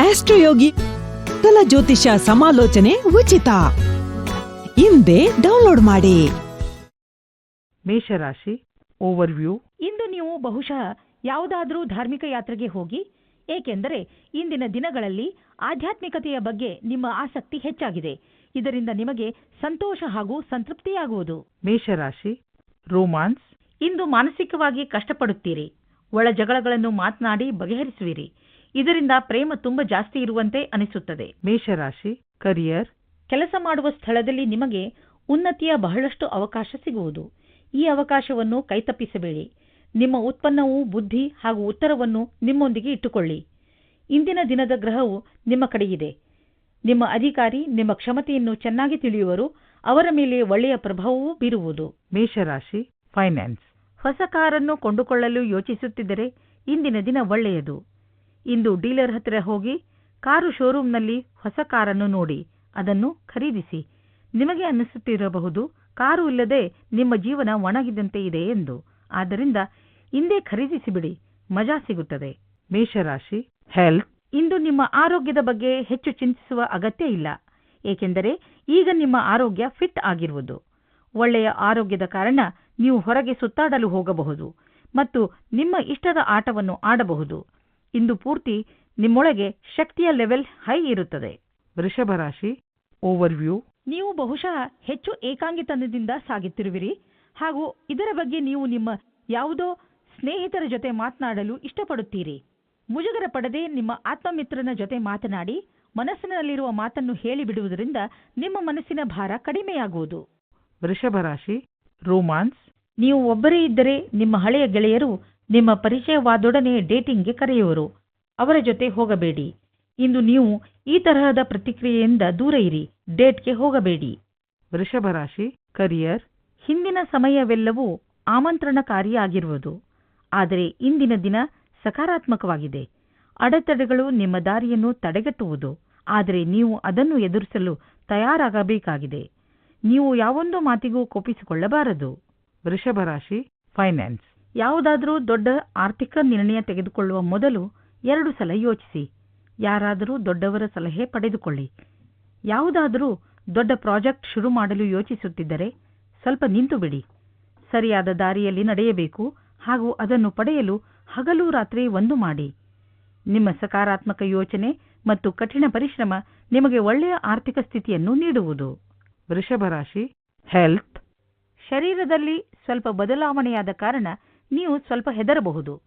ಆಸ್ಟ್ರೋಯೋಗಿ ಕಲ ಜ್ಯೋತಿಷ ಸಮಾಲೋಚನೆ ಉಚಿತ. ಹಿಂದೆ ಡೌನ್ಲೋಡ್ ಮಾಡಿ. ಮೇಷರಾಶಿ ಓವರ್ವ್ಯೂ. ಇಂದು ನೀವು ಬಹುಶಃ ಯಾವುದಾದರೂ ಧಾರ್ಮಿಕ ಯಾತ್ರೆಗೆ ಹೋಗಿ ಏಕೆಂದರೆ ಇಂದಿನ ದಿನಗಳಲ್ಲಿ ಆಧ್ಯಾತ್ಮಿಕತೆಯ ಬಗ್ಗೆ ನಿಮ್ಮ ಆಸಕ್ತಿ ಹೆಚ್ಚಾಗಿದೆ. ಇದರಿಂದ ನಿಮಗೆ ಸಂತೋಷ ಹಾಗೂ ಸಂತೃಪ್ತಿಯಾಗುವುದು. ಮೇಷರಾಶಿ ರೋಮಾನ್ಸ್. ಇಂದು ಮಾನಸಿಕವಾಗಿ ಕಷ್ಟಪಡುತ್ತೀರಿ. ಒಳ ಜಗಳಗಳನ್ನು ಮಾತನಾಡಿ ಬಗೆಹರಿಸುವಿರಿ. ಇದರಿಂದ ಪ್ರೇಮ ತುಂಬಾ ಜಾಸ್ತಿ ಇರುವಂತೆ ಅನಿಸುತ್ತದೆ. ಮೇಷರಾಶಿ ಕರಿಯರ್ ಕೆಲಸ ಮಾಡುವ ಸ್ಥಳದಲ್ಲಿ ನಿಮಗೆ ಉನ್ನತಿಯ ಬಹಳಷ್ಟು ಅವಕಾಶ ಸಿಗುವುದು. ಈ ಅವಕಾಶವನ್ನು ಕೈತಪ್ಪಿಸಬೇಡಿ. ನಿಮ್ಮ ಉತ್ಪನ್ನವು ಬುದ್ಧಿ ಹಾಗೂ ಉತ್ತರವನ್ನು ನಿಮ್ಮೊಂದಿಗೆ ಇಟ್ಟುಕೊಳ್ಳಿ. ಇಂದಿನ ದಿನದ ಗ್ರಹವು ನಿಮ್ಮ ಕಡೆಯಿದೆ. ನಿಮ್ಮ ಅಧಿಕಾರಿ ನಿಮ್ಮ ಕ್ಷಮತೆಯನ್ನು ಚೆನ್ನಾಗಿ ತಿಳಿಯುವರು. ಅವರ ಮೇಲೆ ಒಳ್ಳೆಯ ಪ್ರಭಾವವೂ ಬೀರುವುದು. ಮೇಷರಾಶಿ ಫೈನಾನ್ಸ್ ಹೊಸ ಕಾರನ್ನು ಕೊಂಡುಕೊಳ್ಳಲು ಯೋಚಿಸುತ್ತಿದ್ದರೆ ಇಂದಿನ ದಿನ ಒಳ್ಳೆಯದು. ಇಂದು ಡೀಲರ್ ಹತ್ತಿರ ಹೋಗಿ ಕಾರು ಶೋರೂಮ್ನಲ್ಲಿ ಹೊಸ ಕಾರನ್ನು ನೋಡಿ, ಅದನ್ನು ಖರೀದಿಸಿ. ನಿಮಗೆ ಅನ್ನಿಸುತ್ತಿರಬಹುದು, ಕಾರು ಇಲ್ಲದೆ ನಿಮ್ಮ ಜೀವನ ಒಣಗಿದಂತೆ ಇದೆ ಎಂದು. ಆದ್ದರಿಂದ ಇಂದೇ ಖರೀದಿಸಿಬಿಡಿ, ಮಜಾ ಸಿಗುತ್ತದೆ. ಮೇಷರಾಶಿ ಹೆಲ್ತ್ ಇಂದು ನಿಮ್ಮ ಆರೋಗ್ಯದ ಬಗ್ಗೆ ಹೆಚ್ಚು ಚಿಂತಿಸುವ ಅಗತ್ಯ ಇಲ್ಲ. ಏಕೆಂದರೆ ಈಗ ನಿಮ್ಮ ಆರೋಗ್ಯ ಫಿಟ್ ಆಗಿರುವುದು. ಒಳ್ಳೆಯ ಆರೋಗ್ಯದ ಕಾರಣ ನೀವು ಹೊರಗೆ ಸುತ್ತಾಡಲು ಹೋಗಬಹುದು ಮತ್ತು ನಿಮ್ಮ ಇಷ್ಟದ ಆಟವನ್ನು ಆಡಬಹುದು. ಇಂದು ಪೂರ್ತಿ ನಿಮ್ಮೊಳಗೆ ಶಕ್ತಿಯ ಲೆವೆಲ್ ಹೈ ಇರುತ್ತದೆ. ವೃಷಭ ರಾಶಿ ಓವರ್ವ್ಯೂ ನೀವು ಬಹುಶಃ ಹೆಚ್ಚು ಏಕಾಂಗಿತನದಿಂದ ಸಾಗುತ್ತಿರುವಿರಿ. ಹಾಗೂ ಇದರ ಬಗ್ಗೆ ನೀವು ನಿಮ್ಮ ಯಾವುದೋ ಸ್ನೇಹಿತರ ಜೊತೆ ಮಾತನಾಡಲು ಇಷ್ಟಪಡುತ್ತೀರಿ. ಮುಜುಗರ ಪಡದೆ ನಿಮ್ಮ ಆತ್ಮಮಿತ್ರನ ಜೊತೆ ಮಾತನಾಡಿ ಮನಸ್ಸಿನಲ್ಲಿರುವ ಮಾತನ್ನು ಹೇಳಿಬಿಡುವುದರಿಂದ ನಿಮ್ಮ ಮನಸ್ಸಿನ ಭಾರ ಕಡಿಮೆಯಾಗುವುದು. ವೃಷಭ ರಾಶಿ ರೋಮಾನ್ಸ್ ನೀವು ಒಬ್ಬರೇ ಇದ್ದರೆ ನಿಮ್ಮ ಹಳೆಯ ಗೆಳೆಯರು ನಿಮ್ಮ ಪರಿಚಯವಾದೊಡನೆ ಡೇಟಿಂಗ್ಗೆ ಕರೆಯುವರು. ಅವರ ಜೊತೆ ಹೋಗಬೇಡಿ. ಇಂದು ನೀವು ಈ ತರಹದ ಪ್ರತಿಕ್ರಿಯೆಯಿಂದ ದೂರ ಇರಿ. ಡೇಟ್ಗೆ ಹೋಗಬೇಡಿ. ವೃಷಭ ರಾಶಿ ಕರಿಯರ್. ಹಿಂದಿನ ಸಮಯವೆಲ್ಲವೂ ಆಮಂತ್ರಣಕಾರಿಯಾಗಿರುವುದು. ಆದರೆ ಇಂದಿನ ದಿನ ಸಕಾರಾತ್ಮಕವಾಗಿದೆ. ಅಡೆತಡೆಗಳು ನಿಮ್ಮ ದಾರಿಯನ್ನು ತಡೆಗಟ್ಟುವುದು. ಆದರೆ ನೀವು ಅದನ್ನು ಎದುರಿಸಲು ತಯಾರಾಗಬೇಕಾಗಿದೆ. ನೀವು ಯಾವೊಂದು ಮಾತಿಗೂ ಕೋಪಿಸಿಕೊಳ್ಳಬಾರದು. ವೃಷಭ ರಾಶಿ ಫೈನಾನ್ಸ್. ಯಾವುದಾದರೂ ದೊಡ್ಡ ಆರ್ಥಿಕ ನಿರ್ಣಯ ತೆಗೆದುಕೊಳ್ಳುವ ಮೊದಲು ಎರಡು ಸಲ ಯೋಚಿಸಿ. ಯಾರಾದರೂ ದೊಡ್ಡವರ ಸಲಹೆ ಪಡೆದುಕೊಳ್ಳಿ. ಯಾವುದಾದರೂ ದೊಡ್ಡ ಪ್ರಾಜೆಕ್ಟ್ ಶುರು ಮಾಡಲು ಯೋಚಿಸುತ್ತಿದ್ದರೆ ಸ್ವಲ್ಪ ನಿಂತು ಬಿಡಿ ಸರಿಯಾದ ದಾರಿಯಲ್ಲಿ ನಡೆಯಬೇಕು ಹಾಗೂ ಅದನ್ನು ಪಡೆಯಲು ಹಗಲು ರಾತ್ರಿ ಒಂದು ಮಾಡಿ. ನಿಮ್ಮ ಸಕಾರಾತ್ಮಕ ಯೋಚನೆ ಮತ್ತು ಕಠಿಣ ಪರಿಶ್ರಮ ನಿಮಗೆ ಒಳ್ಳೆಯ ಆರ್ಥಿಕ ಸ್ಥಿತಿಯನ್ನು ನೀಡುವುದು. ವೃಷಭ ರಾಶಿ ಹೆಲ್ತ್ ಶರೀರದಲ್ಲಿ ಸ್ವಲ್ಪ ಬದಲಾವಣೆಯಾದ ಕಾರಣ ನೀವು ಸ್ವಲ್ಪ ಹೆದರಬಹುದು.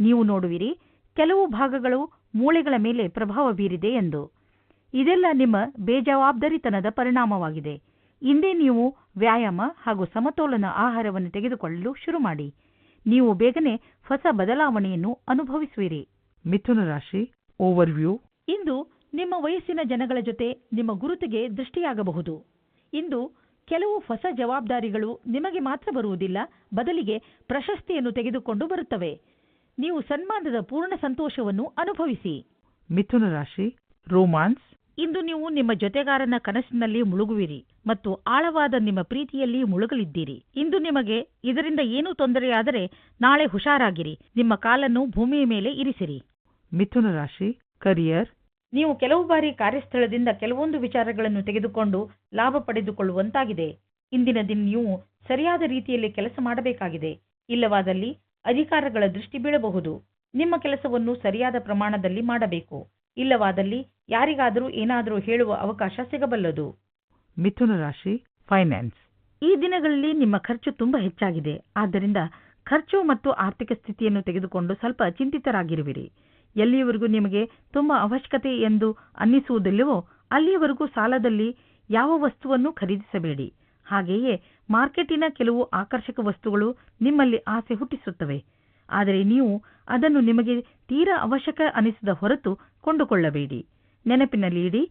ನೀವು ನೋಡುವಿರಿ ಕೆಲವು ಭಾಗಗಳು ಮೂಳೆಗಳ ಮೇಲೆ ಪ್ರಭಾವ ಬೀರಿದೆ ಎಂದು. ಇದೆಲ್ಲ ನಿಮ್ಮ ಬೇಜವಾಬ್ದಾರಿತನದ ಪರಿಣಾಮವಾಗಿದೆ. ಇಂದೇ ನೀವು ವ್ಯಾಯಾಮ ಹಾಗೂ ಸಮತೋಲನ ಆಹಾರವನ್ನು ತೆಗೆದುಕೊಳ್ಳಲು ಶುರು ಮಾಡಿ. ನೀವು ಬೇಗನೆ ಹೊಸ ಬದಲಾವಣೆಯನ್ನು ಅನುಭವಿಸುವಿರಿ. ಮಿಥುನ ರಾಶಿ ಓವರ್ವ್ಯೂ ಇಂದು ನಿಮ್ಮ ವಯಸ್ಸಿನ ಜನಗಳ ಜೊತೆ ನಿಮ್ಮ ಗುರುತಿಗೆ ದೃಷ್ಟಿಯಾಗಬಹುದು. ಇಂದು ಕೆಲವು ಹೊಸ ಜವಾಬ್ದಾರಿಗಳು ನಿಮಗೆ ಮಾತ್ರ ಬರುವುದಿಲ್ಲ ಬದಲಿಗೆ ಪ್ರಶಸ್ತಿಯನ್ನು ತೆಗೆದುಕೊಂಡು ಬರುತ್ತವೆ. ನೀವು ಸನ್ಮಾನದ ಪೂರ್ಣ ಸಂತೋಷವನ್ನು ಅನುಭವಿಸಿ. ಮಿಥುನ ರಾಶಿ ರೋಮಾನ್ಸ್. ಇಂದು ನೀವು ನಿಮ್ಮ ಜೊತೆಗಾರನ ಕನಸಿನಲ್ಲಿ ಮುಳುಗುವಿರಿ ಮತ್ತು ಆಳವಾದ ನಿಮ್ಮ ಪ್ರೀತಿಯಲ್ಲಿ ಮುಳುಗಲಿದ್ದೀರಿ. ಇಂದು ನಿಮಗೆ ಇದರಿಂದ ಏನೂ ತೊಂದರೆಯಾದರೆ ನಾಳೆ ಹುಷಾರಾಗಿರಿ. ನಿಮ್ಮ ಕಾಲನ್ನು ಭೂಮಿಯ ಮೇಲೆ ಇರಿಸಿರಿ. ಮಿಥುನ ರಾಶಿ ಕರಿಯರ್. ನೀವು ಕೆಲವು ಬಾರಿ ಕಾರ್ಯಸ್ಥಳದಿಂದ ಕೆಲವೊಂದು ವಿಚಾರಗಳನ್ನು ತೆಗೆದುಕೊಂಡು ಲಾಭ ಪಡೆದುಕೊಳ್ಳುವಂತಾಗಿದೆ. ಇಂದಿನ ದಿನ ನೀವು ಸರಿಯಾದ ರೀತಿಯಲ್ಲಿ ಕೆಲಸ ಮಾಡಬೇಕಾಗಿದೆ. ಇಲ್ಲವಾದಲ್ಲಿ ಅಧಿಕಾರಗಳ ದೃಷ್ಟಿ ಬೀಳಬಹುದು. ನಿಮ್ಮ ಕೆಲಸವನ್ನು ಸರಿಯಾದ ಪ್ರಮಾಣದಲ್ಲಿ ಮಾಡಬೇಕು. ಇಲ್ಲವಾದಲ್ಲಿ ಯಾರಿಗಾದರೂ ಏನಾದರೂ ಹೇಳುವ ಅವಕಾಶ ಸಿಗಬಲ್ಲದು. ಮಿಥುನ ರಾಶಿ ಫೈನಾನ್ಸ್ ಈ ದಿನಗಳಲ್ಲಿ ನಿಮ್ಮ ಖರ್ಚು ತುಂಬಾ ಹೆಚ್ಚಾಗಿದೆ. ಆದ್ದರಿಂದ ಖರ್ಚು ಮತ್ತು ಆರ್ಥಿಕ ಸ್ಥಿತಿಯನ್ನು ತೆಗೆದುಕೊಂಡು ಸ್ವಲ್ಪ ಚಿಂತಿತರಾಗಿರುವಿರಿ. ಎಲ್ಲಿಯವರೆಗೂ ನಿಮಗೆ ತುಂಬಾ ಅವಶ್ಯಕತೆ ಎಂದು ಅನ್ನಿಸುವುದಿಲ್ಲವೋ ಅಲ್ಲಿಯವರೆಗೂ ಸಾಲದಲ್ಲಿ ಯಾವ ವಸ್ತುವನ್ನು ಖರೀದಿಸಬೇಡಿ. ಹಾಗೆಯೇ ಮಾರ್ಕೆಟಿನ ಕೆಲವು ಆಕರ್ಷಕ ವಸ್ತುಗಳು ನಿಮ್ಮಲ್ಲಿ ಆಸೆ ಹುಟ್ಟಿಸುತ್ತವೆ. ಆದರೆ ನೀವು ಅದನ್ನು ನಿಮಗೆ ತೀರಾ ಅವಶ್ಯಕ ಅನಿಸಿದ ಹೊರತು ಕೊಂಡುಕೊಳ್ಳಬೇಡಿ. ನೆನಪಿನಲ್ಲಿ ಇಡಿ,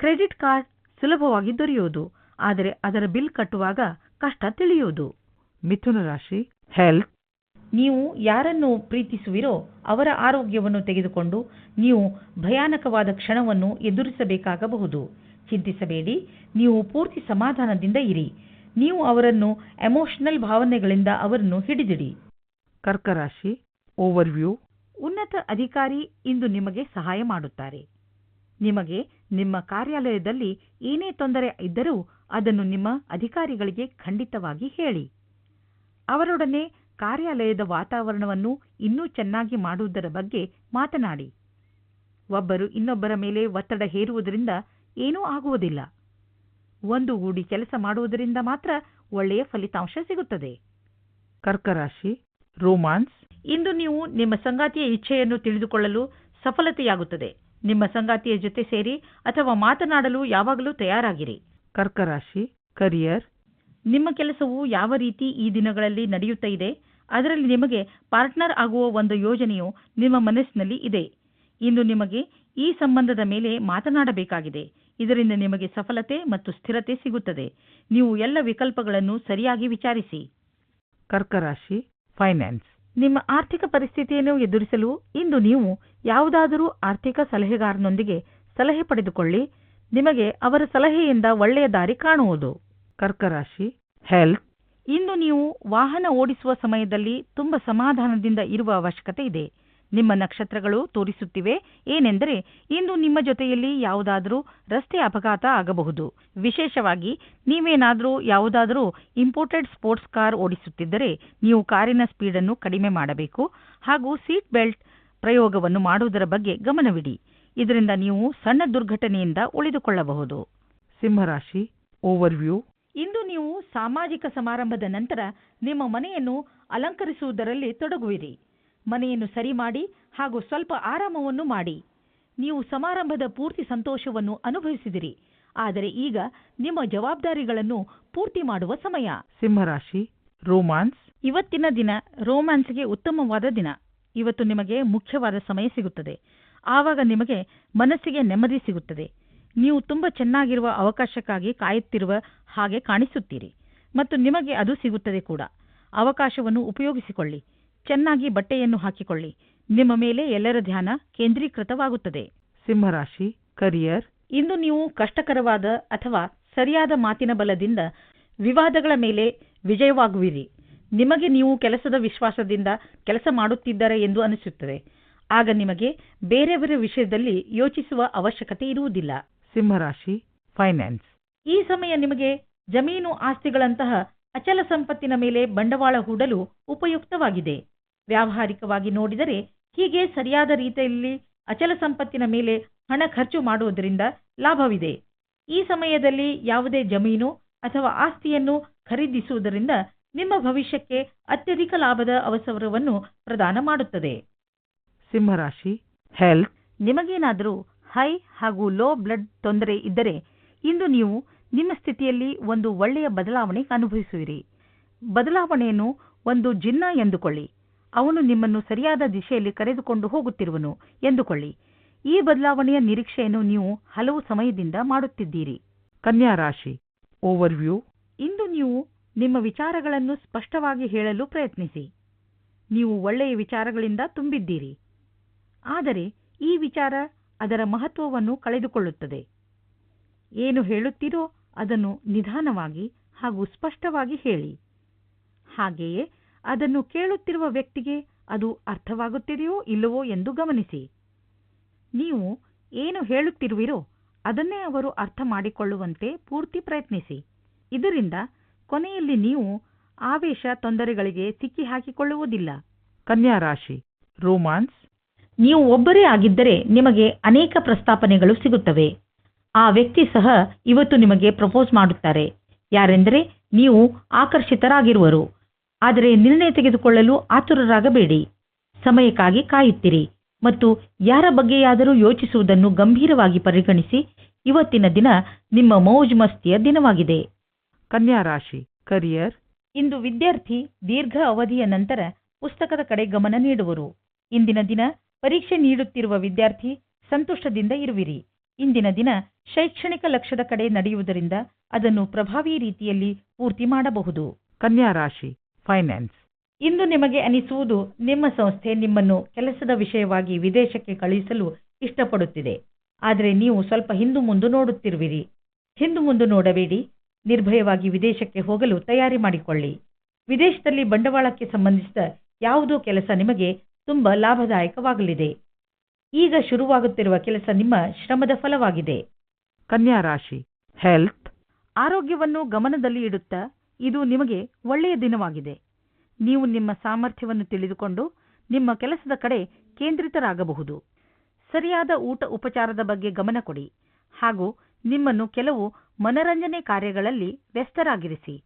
ಕ್ರೆಡಿಟ್ ಕಾರ್ಡ್ ಸುಲಭವಾಗಿ ದೊರೆಯುವುದು, ಆದರೆ ಅದರ ಬಿಲ್ ಕಟ್ಟುವಾಗ ಕಷ್ಟ ತಿಳಿಯುವುದು. ಮಿಥುನ ರಾಶಿ, ಹೆಲ್ತ್ ನೀವು ಯಾರನ್ನು ಪ್ರೀತಿಸುವಿರೋ ಅವರ ಆರೋಗ್ಯವನ್ನು ತೆಗೆದುಕೊಂಡು ನೀವು ಭಯಾನಕವಾದ ಕ್ಷಣವನ್ನು ಎದುರಿಸಬೇಕಾಗಬಹುದು. ಚಿಂತಿಸಬೇಡಿ, ನೀವು ಪೂರ್ತಿ ಸಮಾಧಾನದಿಂದ ಇರಿ. ನೀವು ಅವರನ್ನು ಎಮೋಷನಲ್ ಭಾವನೆಗಳಿಂದ ಅವರನ್ನು ಹಿಡಿದಿಡಿ. ಕರ್ಕರಾಶಿ, ಓವರ್ವ್ಯೂ, ಉನ್ನತ ಅಧಿಕಾರಿ ಇಂದು ನಿಮಗೆ ಸಹಾಯ ಮಾಡುತ್ತಾರೆ. ನಿಮಗೆ ನಿಮ್ಮ ಕಾರ್ಯಾಲಯದಲ್ಲಿ ಏನೇ ತೊಂದರೆ ಇದ್ದರೂ ಅದನ್ನು ನಿಮ್ಮ ಅಧಿಕಾರಿಗಳಿಗೆ ಖಂಡಿತವಾಗಿ ಹೇಳಿ. ಅವರೊಡನೆ ಕಾರ್ಯಾಲಯದ ವಾತಾವರಣವನ್ನು ಇನ್ನೂ ಚೆನ್ನಾಗಿ ಮಾಡುವುದರ ಬಗ್ಗೆ ಮಾತನಾಡಿ. ಒಬ್ಬರು ಇನ್ನೊಬ್ಬರ ಮೇಲೆ ಒತ್ತಡ ಹೇರುವುದರಿಂದ ಏನೂ ಆಗುವುದಿಲ್ಲ. ಒಂದುಗೂಡಿ ಕೆಲಸ ಮಾಡುವುದರಿಂದ ಮಾತ್ರ ಒಳ್ಳೆಯ ಫಲಿತಾಂಶ ಸಿಗುತ್ತದೆ. ಕರ್ಕರಾಶಿ ರೋಮಾನ್ಸ್. ಇಂದು ನೀವು ನಿಮ್ಮ ಸಂಗಾತಿಯ ಇಚ್ಛೆಯನ್ನು ತಿಳಿದುಕೊಳ್ಳಲು ಸಫಲತೆಯಾಗುತ್ತದೆ. ನಿಮ್ಮ ಸಂಗಾತಿಯ ಜೊತೆ ಸೇರಿ ಅಥವಾ ಮಾತನಾಡಲು ಯಾವಾಗಲೂ ತಯಾರಾಗಿರಿ. ಕರ್ಕರಾಶಿ ಕರಿಯರ್. ನಿಮ್ಮ ಕೆಲಸವು ಯಾವ ರೀತಿ ಈ ದಿನಗಳಲ್ಲಿ ನಡೆಯುತ್ತಾ ಇದೆ? ಅದರಲ್ಲಿ ನಿಮಗೆ ಪಾರ್ಟ್ನರ್ ಆಗುವ ಒಂದು ಯೋಜನೆಯು ನಿಮ್ಮ ಮನಸ್ಸಿನಲ್ಲಿ ಇದೆ. ಇಂದು ನಿಮಗೆ ಈ ಸಂಬಂಧದ ಮೇಲೆ ಮಾತನಾಡಬೇಕಾಗಿದೆ. ಇದರಿಂದ ನಿಮಗೆ ಸಫಲತೆ ಮತ್ತು ಸ್ಥಿರತೆ ಸಿಗುತ್ತದೆ. ನೀವು ಎಲ್ಲ ವಿಕಲ್ಪಗಳನ್ನು ಸರಿಯಾಗಿ ವಿಚಾರಿಸಿ. ಕರ್ಕರಾಶಿ ಫೈನಾನ್ಸ್. ನಿಮ್ಮ ಆರ್ಥಿಕ ಪರಿಸ್ಥಿತಿಯನ್ನು ಎದುರಿಸಲು ಇಂದು ನೀವು ಯಾವುದಾದರೂ ಆರ್ಥಿಕ ಸಲಹೆಗಾರನೊಂದಿಗೆ ಸಲಹೆ ಪಡೆದುಕೊಳ್ಳಿ. ನಿಮಗೆ ಅವರ ಸಲಹೆಯಿಂದ ಒಳ್ಳೆಯ ದಾರಿ ಕಾಣುವುದು. ಕರ್ಕ ರಾಶಿ ಹೆಲ್ತ್ ಇಂದು ನೀವು ವಾಹನ ಓಡಿಸುವ ಸಮಯದಲ್ಲಿ ತುಂಬ ಸಮಾಧಾನದಿಂದ ಇರುವ ಅವಶ್ಯಕತೆ ಇದೆ. ನಿಮ್ಮ ನಕ್ಷತ್ರಗಳು ತೋರಿಸುತ್ತಿವೆ. ಏನೆಂದರೆ, ಇಂದು ನಿಮ್ಮ ಜೊತೆಯಲ್ಲಿ ಯಾವುದಾದರೂ ರಸ್ತೆ ಅಪಘಾತ ಆಗಬಹುದು. ವಿಶೇಷವಾಗಿ, ನೀವೇನಾದರೂ ಯಾವುದಾದರೂ ಇಂಪೋರ್ಟೆಡ್ ಸ್ಪೋರ್ಟ್ಸ್ ಕಾರ್ ಓಡಿಸುತ್ತಿದ್ದರೆ, ನೀವು ಕಾರಿನ ಸ್ಪೀಡನ್ನು ಕಡಿಮೆ ಮಾಡಬೇಕು. ಹಾಗೂ ಸೀಟ್ ಬೆಲ್ಟ್ ಪ್ರಯೋಗವನ್ನು ಮಾಡುವುದರ ಬಗ್ಗೆ ಗಮನವಿಡಿ. ಇದರಿಂದ ನೀವು ಸಣ್ಣ ದುರ್ಘಟನೆಯಿಂದ ಉಳಿದುಕೊಳ್ಳಬಹುದು. ಸಿಂಹರಾಶಿ ಓವರ್ವ್ಯೂ ಇಂದು ನೀವು ಸಾಮಾಜಿಕ ಸಮಾರಂಭದ ನಂತರ ನಿಮ್ಮ ಮನೆಯನ್ನು ಅಲಂಕರಿಸುವುದರಲ್ಲಿ ತೊಡಗುವಿರಿ. ಮನೆಯನ್ನು ಸರಿ ಮಾಡಿ ಹಾಗೂ ಸ್ವಲ್ಪ ಆರಾಮವನ್ನು ಮಾಡಿ. ನೀವು ಸಮಾರಂಭದ ಪೂರ್ತಿ ಸಂತೋಷವನ್ನು ಅನುಭವಿಸಿದಿರಿ. ಆದರೆ ಈಗ ನಿಮ್ಮ ಜವಾಬ್ದಾರಿಗಳನ್ನು ಪೂರ್ತಿ ಮಾಡುವ ಸಮಯ. ಸಿಂಹರಾಶಿ ರೋಮಾನ್ಸ್. ಇವತ್ತಿನ ದಿನ ರೋಮ್ಯಾನ್ಸ್ಗೆ ಉತ್ತಮವಾದ ದಿನ. ಇವತ್ತು ನಿಮಗೆ ಮುಖ್ಯವಾದ ಸಮಯ ಸಿಗುತ್ತದೆ. ಆವಾಗ ನಿಮಗೆ ಮನಸ್ಸಿಗೆ ನೆಮ್ಮದಿ ಸಿಗುತ್ತದೆ. ನೀವು ತುಂಬ ಚೆನ್ನಾಗಿರುವ ಅವಕಾಶಕ್ಕಾಗಿ ಕಾಯುತ್ತಿರುವ ಹಾಗೆ ಕಾಣಿಸುತ್ತೀರಿ ಮತ್ತು ನಿಮಗೆ ಅದು ಸಿಗುತ್ತದೆ ಕೂಡ. ಅವಕಾಶವನ್ನು ಉಪಯೋಗಿಸಿಕೊಳ್ಳಿ. ಚೆನ್ನಾಗಿ ಬಟ್ಟೆಯನ್ನು ಹಾಕಿಕೊಳ್ಳಿ. ನಿಮ್ಮ ಮೇಲೆ ಎಲ್ಲರ ಧ್ಯಾನ ಕೇಂದ್ರೀಕೃತವಾಗುತ್ತದೆ. ಸಿಂಹರಾಶಿ ಕರಿಯರ್ ಇಂದು ನೀವು ಕಷ್ಟಕರವಾದ ಅಥವಾ ಸರಿಯಾದ ಮಾತಿನ ಬಲದಿಂದ ವಿವಾದಗಳ ಮೇಲೆ ವಿಜಯವಾಗುವಿರಿ. ನಿಮಗೆ ನೀವು ಕೆಲಸದ ವಿಶ್ವಾಸದಿಂದ ಕೆಲಸ ಮಾಡುತ್ತಿದ್ದಾರೆ ಎಂದು ಅನಿಸುತ್ತದೆ. ಆಗ ನಿಮಗೆ ಬೇರೆಯವರ ವಿಷಯದಲ್ಲಿ ಯೋಚಿಸುವ ಅವಶ್ಯಕತೆ ಇರುವುದಿಲ್ಲ. ಸಿಂಹರಾಶಿ ಫೈನಾನ್ಸ್ ಈ ಸಮಯ ನಿಮಗೆ ಜಮೀನು ಆಸ್ತಿಗಳಂತಹ ಅಚಲ ಸಂಪತ್ತಿನ ಮೇಲೆ ಬಂಡವಾಳ ಹೂಡಲು ಉಪಯುಕ್ತವಾಗಿದೆ. ವ್ಯಾವಹಾರಿಕವಾಗಿ ನೋಡಿದರೆ ಹೀಗೆ ಸರಿಯಾದ ರೀತಿಯಲ್ಲಿ ಅಚಲ ಸಂಪತ್ತಿನ ಮೇಲೆ ಹಣ ಖರ್ಚು ಮಾಡುವುದರಿಂದ ಲಾಭವಿದೆ. ಈ ಸಮಯದಲ್ಲಿ ಯಾವುದೇ ಜಮೀನು ಅಥವಾ ಆಸ್ತಿಯನ್ನು ಖರೀದಿಸುವುದರಿಂದ ನಿಮ್ಮ ಭವಿಷ್ಯಕ್ಕೆ ಅತ್ಯಧಿಕ ಲಾಭದ ಅವಸರವನ್ನು ಪ್ರದಾನ ಮಾಡುತ್ತದೆ. ಸಿಂಹರಾಶಿ ಹೆಲ್ತ್ ನಿಮಗೇನಾದರೂ ಹೈ ಹಾಗೂ ಲೋ ಬ್ಲಡ್ ತೊಂದರೆ ಇದ್ದರೆ ಇಂದು ನೀವು ನಿಮ್ಮ ಸ್ಥಿತಿಯಲ್ಲಿ ಒಂದು ಒಳ್ಳೆಯ ಬದಲಾವಣೆ ಅನುಭವಿಸುವಿರಿ. ಬದಲಾವಣೆಯನ್ನು ಒಂದು ಜಿನ್ನ ಎಂದುಕೊಳ್ಳಿ. ಅವನು ನಿಮ್ಮನ್ನು ಸರಿಯಾದ ದಿಶೆಯಲ್ಲಿ ಕರೆದುಕೊಂಡು ಹೋಗುತ್ತಿರುವನು ಎಂದುಕೊಳ್ಳಿ. ಈ ಬದಲಾವಣೆಯ ನಿರೀಕ್ಷೆಯನ್ನು ನೀವು ಹಲವು ಸಮಯದಿಂದ ಮಾಡುತ್ತಿದ್ದೀರಿ. ಕನ್ಯಾ ರಾಶಿ ಓವರ್ವ್ಯೂ ಇಂದು ನೀವು ನಿಮ್ಮ ವಿಚಾರಗಳನ್ನು ಸ್ಪಷ್ಟವಾಗಿ ಹೇಳಲು ಪ್ರಯತ್ನಿಸಿ. ನೀವು ಒಳ್ಳೆಯ ವಿಚಾರಗಳಿಂದ ತುಂಬಿದ್ದೀರಿ. ಆದರೆ ಈ ವಿಚಾರ ಅದರ ಮಹತ್ವವನ್ನು ಕಳೆದುಕೊಳ್ಳುತ್ತದೆ. ಏನು ಹೇಳುತ್ತೀರೋ ಅದನ್ನು ನಿಧಾನವಾಗಿ ಹಾಗೂ ಸ್ಪಷ್ಟವಾಗಿ ಹೇಳಿ. ಹಾಗೆಯೇ ಅದನ್ನು ಕೇಳುತ್ತಿರುವ ವ್ಯಕ್ತಿಗೆ ಅದು ಅರ್ಥವಾಗುತ್ತಿದೆಯೋ ಇಲ್ಲವೋ ಎಂದು ಗಮನಿಸಿ. ನೀವು ಏನು ಹೇಳುತ್ತಿರುವಿರೋ ಅದನ್ನೇ ಅವರು ಅರ್ಥ ಮಾಡಿಕೊಳ್ಳುವಂತೆ ಪೂರ್ತಿ ಪ್ರಯತ್ನಿಸಿ. ಇದರಿಂದ ಕೊನೆಯಲ್ಲಿ ನೀವು ಆವೇಶ ತೊಂದರೆಗಳಿಗೆ ಸಿಕ್ಕಿಹಾಕಿಕೊಳ್ಳುವುದಿಲ್ಲ. ಕನ್ಯಾ ರಾಶಿ ರೋಮಾನ್ಸ್ ನೀವು ಒಬ್ಬರೇ ಆಗಿದ್ದರೆ ನಿಮಗೆ ಅನೇಕ ಪ್ರಸ್ತಾಪನೆಗಳು ಸಿಗುತ್ತವೆ. ಆ ವ್ಯಕ್ತಿ ಸಹ ಇವತ್ತು ನಿಮಗೆ ಪ್ರಪೋಸ್ ಮಾಡುತ್ತಾರೆ. ಯಾರೆಂದರೆ ನೀವು ಆಕರ್ಷಿತರಾಗಿರುವರು. ಆದರೆ ನಿರ್ಣಯ ತೆಗೆದುಕೊಳ್ಳಲು ಆತುರರಾಗಬೇಡಿ. ಸಮಯಕ್ಕಾಗಿ ಕಾಯುತ್ತಿರಿ ಮತ್ತು ಯಾರ ಬಗ್ಗೆಯಾದರೂ ಯೋಚಿಸುವುದನ್ನು ಗಂಭೀರವಾಗಿ ಪರಿಗಣಿಸಿ ಇವತ್ತಿನ ದಿನ ನಿಮ್ಮ ಮೌಜ್ ಮಸ್ತಿಯ ದಿನವಾಗಿದೆ. ಕನ್ಯಾ ರಾಶಿ ಕರಿಯರ್ ಇಂದು ವಿದ್ಯಾರ್ಥಿ ದೀರ್ಘ ಅವಧಿಯ ನಂತರ ಪುಸ್ತಕದ ಕಡೆ ಗಮನ ನೀಡುವರು. ಇಂದಿನ ದಿನ ಪರೀಕ್ಷೆ ನೀಡುತ್ತಿರುವ ವಿದ್ಯಾರ್ಥಿ ಸಂತುಷ್ಟದಿಂದ ಇರುವಿರಿ. ಇಂದಿನ ದಿನ ಶೈಕ್ಷಣಿಕ ಲಕ್ಷ್ಯದ ಕಡೆ ನಡೆಯುವುದರಿಂದ ಅದನ್ನು ಪ್ರಭಾವಿ ರೀತಿಯಲ್ಲಿ ಪೂರ್ತಿ ಮಾಡಬಹುದು. ಕನ್ಯಾ ರಾಶಿ ಫೈನಾನ್ಸ್ ಇಂದು ನಿಮಗೆ ಅನಿಸುವುದು ನಿಮ್ಮ ಸಂಸ್ಥೆ ನಿಮ್ಮನ್ನು ಕೆಲಸದ ವಿಷಯವಾಗಿ ವಿದೇಶಕ್ಕೆ ಕಳುಹಿಸಲು ಇಷ್ಟಪಡುತ್ತಿದೆ. ಆದರೆ ನೀವು ಸ್ವಲ್ಪ ಹಿಂದು ಮುಂದು ನೋಡುತ್ತಿರುವಿರಿ. ಹಿಂದು ಮುಂದು ನೋಡಬೇಡಿ. ನಿರ್ಭಯವಾಗಿ ವಿದೇಶಕ್ಕೆ ಹೋಗಲು ತಯಾರಿ ಮಾಡಿಕೊಳ್ಳಿ. ವಿದೇಶದಲ್ಲಿ ಬಂಡವಾಳಕ್ಕೆ ಸಂಬಂಧಿಸಿದ ಯಾವುದೋ ಕೆಲಸ ನಿಮಗೆ ತುಂಬ ಲಾಭದಾಯಕವಾಗಲಿದೆ. ಈಗ ಶುರುವಾಗುತ್ತಿರುವ ಕೆಲಸ ನಿಮ್ಮ ಶ್ರಮದ ಫಲವಾಗಿದೆ. ಕನ್ಯಾ ರಾಶಿ ಹೆಲ್ತ್ ಆರೋಗ್ಯವನ್ನು ಗಮನದಲ್ಲಿ ಇಡುತ್ತಾ ಇದು ನಿಮಗೆ ಒಳ್ಳೆಯ ದಿನವಾಗಿದೆ. ನೀವು ನಿಮ್ಮ ಸಾಮರ್ಥ್ಯವನ್ನು ತಿಳಿದುಕೊಂಡು ನಿಮ್ಮ ಕೆಲಸದ ಕಡೆ ಕೇಂದ್ರಿತರಾಗಬಹುದು. ಸರಿಯಾದ ಊಟ ಉಪಚಾರದ ಬಗ್ಗೆ ಗಮನ ಕೊಡಿ. ಹಾಗೂ ನಿಮ್ಮನ್ನು ಕೆಲವು ಮನರಂಜನೆ ಕಾರ್ಯಗಳಲ್ಲಿ ವ್ಯಸ್ತರಾಗಿರಿಸಿ.